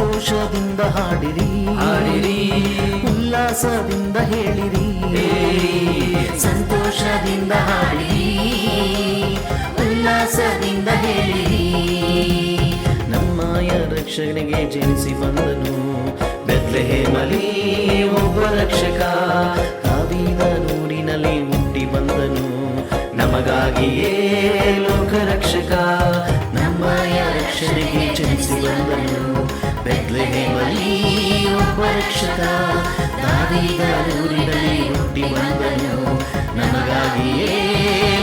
ಸಂತೋಷದಿಂದ ಹಾಡಿರಿ. ಹಾಡಿರಿ. ಉಲ್ಲಾಸದಿಂದ ಹೇಳಿರಿ. ಸಂತೋಷದಿಂದ ಹಾಡಿರಿ. ಉಲ್ಲಾಸದಿಂದ ಹೇಳಿರಿ. ನಮ್ಮಯ ರಕ್ಷಣೆಗೆ ಜನಿಸಿ ಬಂದನು. ರಕ್ಷಣೆಗೆ ಜನಿಸಿ ಬಂದನು ಬೆತ್ಲೆಹೇಮಲಿ ಒಬ್ಬ ರಕ್ಷಕ ದಾವಿದ ನೂರಿನಲ್ಲಿ ಹುಟ್ಟಿ ಬಂದನು ನಮಗಾಗಿಯೇ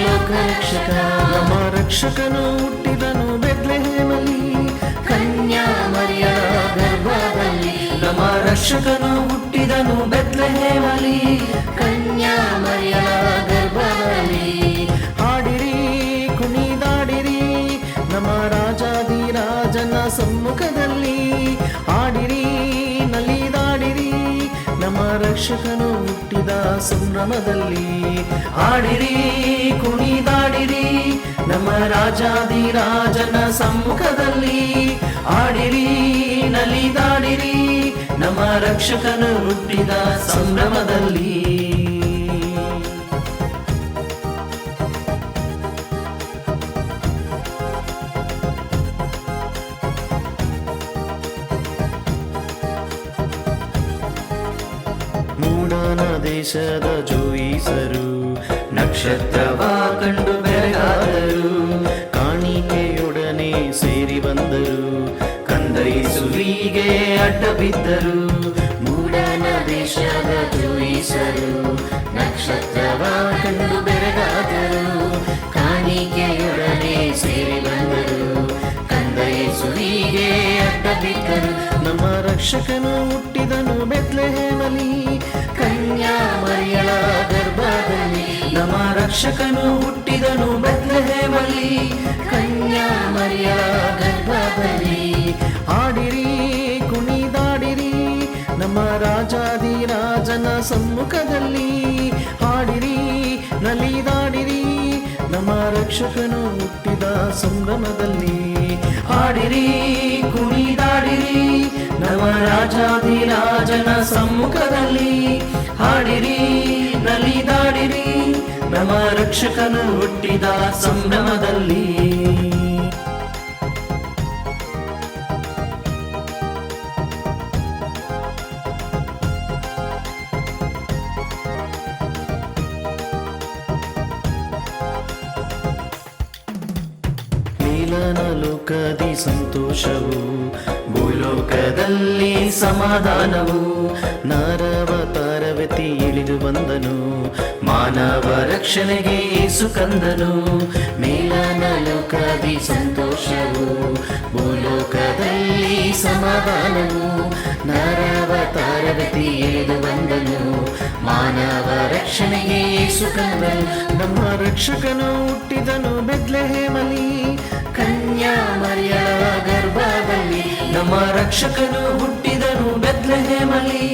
ಲೋಕ ರಕ್ಷಕ ನಮ್ಮ ರಕ್ಷಕನು ಹುಟ್ಟಿದನು ಬೆತ್ಲೆಹೇಮಲಿ ಕನ್ಯಾ ಮರಿಯ ಗರ್ಭದಲ್ಲಿ ನಮ್ಮ ರಕ್ಷಕನು ಹುಟ್ಟಿದನು ಬೆತ್ಲೆಹೇಮಲಿ ಕನ್ಯಾ ರಕ್ಷಕನು ಹುಟ್ಟಿದ ಸಂಭ್ರಮದಲ್ಲಿ ಆಡಿರಿ ಕುಣಿದಾಡಿರಿ ನಮ್ಮ ರಾಜಾದಿರಾಜನ ಸಮ್ಮುಖದಲ್ಲಿ ಆಡಿರಿ ನಲಿದಾಡಿರಿ ನಮ್ಮ ರಕ್ಷಕನು ಹುಟ್ಟಿದ ಸಂಭ್ರಮದಲ್ಲಿ. ದೇಶದ ಜೋಯಿಸರು, ನಕ್ಷತ್ರವ ಕಂಡು ಬೆರಗಾದರು, ಕಾಣಿಕೆಯೊಡನೆ ಸೇರಿ ಬಂದರು ಕಂದೈಸುವಿಗೆ ಅಡ್ಡ ಬಿದ್ದರು, ಮೂಡನ ದೇಶದ ಜೋಯಿಸರು, ನಕ್ಷತ್ರವ ಕಂಡು ಬೆರಗಾದರು, ಕಾಣಿಕೆಯೊಡನೆ ಸೇರಿ ಬಂದರು ಕಂದೈಸುವಿಗೆ ಅಡ್ಡ ಬಿದ್ದರು. ನಮ್ಮ ರಕ್ಷಕನು ಹುಟ್ಟಿದನು ಬೆತ್ಲೆಹೇಮಲಿ ರಕ್ಷಕನು ಹುಟ್ಟಿದನು ಬದ್ಲಹೇಮಲಿ ಕನ್ಯಾ ಮರಿಯ ಗರ್ಭದಲ್ಲಿ. ಹಾಡಿರಿ, ಕುಣಿದಾಡಿರಿ, ನಮ್ಮ ರಾಜಾದಿರಾಜನ ಸಮ್ಮುಖದಲ್ಲಿ. ಹಾಡಿರಿ, ನಲಿದಾಡಿರಿ, ನಮ್ಮ ರಕ್ಷಕನು ಹುಟ್ಟಿದ ಸಂಭ್ರಮದಲ್ಲಿ. ಹಾಡಿರಿ, ಕುಣಿದಾಡಿರಿ, ನಮ್ಮ ರಾಜಾದಿರಾಜನ ಸಮ್ಮುಖದಲ್ಲಿ. ಹಾಡಿರಿ ರಕ್ಷಕನು ಹುಟ್ಟಿದ ಸಂಭ್ರಮದಲ್ಲಿ. ಲೋಕದಿ ಸಂತೋಷವು ಭೂಲೋಕದಲ್ಲಿ ಸಮಾಧಾನವು. ನಾರವತಾರವತಿ ಇಳಿದು ಬಂದನು. ಮಾನವ ರಕ್ಷಣೆಗೆ ಏಸು ಕಂದನು. ಮೇಲನ ಲೋಕದಿ ಸಂತೋಷವು, ಭೂಲೋಕದಲ್ಲಿ ಸಮಾಧಾನವು ನಾರವತಾರವತಿ ಇಳಿದು ಬಂದನು. ಮಾನವ ರಕ್ಷಣೆಗೆ ಏಸು ನಮ್ಮ ರಕ್ಷಕನು ಹುಟ್ಟಿದನು ಬೆದ್ಲೆಹೇಮಲಿ ಕನ್ಯಾ ಮರಿಯಳ ಗರ್ಭದಲ್ಲಿ. ನಮ್ಮ ರಕ್ಷಕನು ಹುಟ್ಟಿದನು ಬೆದ್ಲೆಹೇಮಲಿ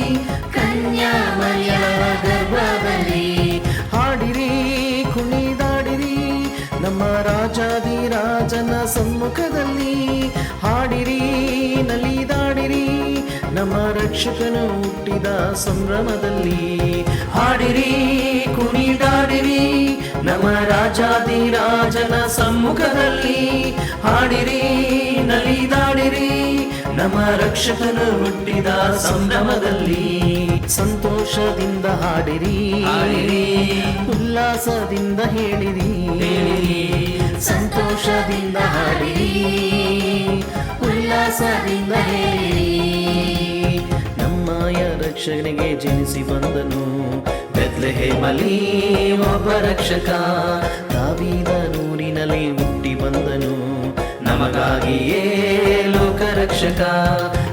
ರಕ್ಷಕನು ಹುಟ್ಟಿದ ಸಂಭ್ರಮದಲ್ಲಿ ಹಾಡಿರಿ ಕುಣಿದಾಡಿರಿ ನಮ್ಮ ರಾಜಾದಿರಾಜನ ಸಮ್ಮುಖದಲ್ಲಿ ಹಾಡಿರಿ ನಲಿದಾಡಿರಿ ನಮ್ಮ ರಕ್ಷಕನು ಹುಟ್ಟಿದ ಸಂಭ್ರಮದಲ್ಲಿ ಸಂತೋಷದಿಂದ ಹಾಡಿರಿ ಹಾಡಿರಿ. ಉಲ್ಲಾಸದಿಂದ ಹೇಳಿರಿ ಸಂತೋಷದಿಂದ ಹಾಡಿರಿ ಉಲ್ಲಾಸದಿಂದ ಹೇಳಿರಿ ನಮ್ಮಯ ರಕ್ಷಣೆಗೆ ಜನಿಸಿ ಬಂದನು. ಬೆತ್ಲೆಹೇಮಲಿ ಒಬ್ಬ ರಕ್ಷಕ. ದಾವಿದ ನೂರಿನಲ್ಲಿ ಹುಟ್ಟಿ ಬಂದನು. ನಮಗಾಗಿಯೇ ಲೋಕ ರಕ್ಷಕ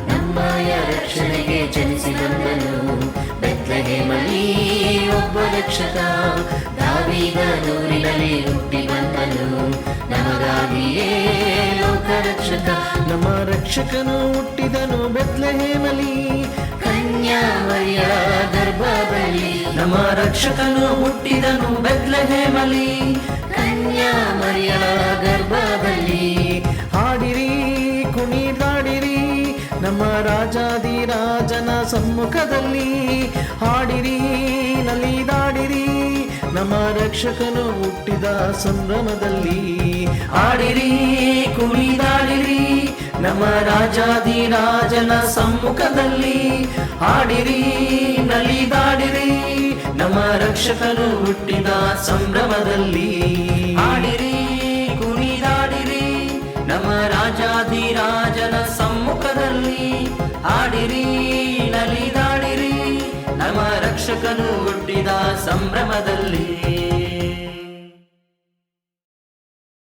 ನಮ್ಮಯ ರಕ್ಷಣೆಗೆ ಜನಿಸಿ ಬಂದನು. ಬೆತ್ಲೆಹೇಮಲಿ ಒಬ್ಬ ರಕ್ಷಕ. ದಾವಿದ ನೂರಿನಲ್ಲಿ ಹುಟ್ಟಿ ಬಂದನು. ನಮಗಾಗಿಯೇ ಲೋಕ ರಕ್ಷಕ ನಮ್ಮ ರಕ್ಷಕನು ಹುಟ್ಟಿದನು ಬೆತ್ಲೆಹೇಮಲಿ ಕನ್ಯಾ ಗರ್ಭಬಲಿ ನಮ್ಮ ರಕ್ಷಕನು ಹುಟ್ಟಿದನು ಬೆತ್ಲೆಹೇಮಲಿ ಕನ್ಯಾ ಮರಿಯ ಗರ್ಭದಲ್ಲಿ ಹಾಡಿರಿ, ಕುಣಿದಾಡಿರಿ, ನಮ್ಮ ರಾಜಾದಿರಾಜನ ಸಮ್ಮುಖದಲ್ಲಿ ಹಾಡಿರಿ, ನಲಿದಾಡಿರಿ. ರಕ್ಷಕನು ಹುಟ್ಟಿದ ಸಂಭ್ರಮದಲ್ಲಿ. ಆಡಿರಿ, ಕುಣಿದಾಡಿರಿ, ನಮ್ಮ ರಾಜಾದಿರಾಜನ ಸಮ್ಮುಖದಲ್ಲಿ. ಆಡಿರಿ, ನಲಿದಾಡಿರಿ, ನಮ್ಮ ರಕ್ಷಕನು ಹುಟ್ಟಿದ ಸಂಭ್ರಮದಲ್ಲಿ. ಆಡಿರಿ, ಕುಣಿದಾಡಿರಿ, ನಮ್ಮ ರಾಜಾದಿರಾಜನ ಸಮ್ಮುಖದಲ್ಲಿ. ಆಡಿರಿ, ನಲಿದಾಡಿರಿ, ನಮ್ಮ ರಕ್ಷಕನು ಹುಟ್ಟಿದ ಸಂಭ್ರಮದಲ್ಲಿ.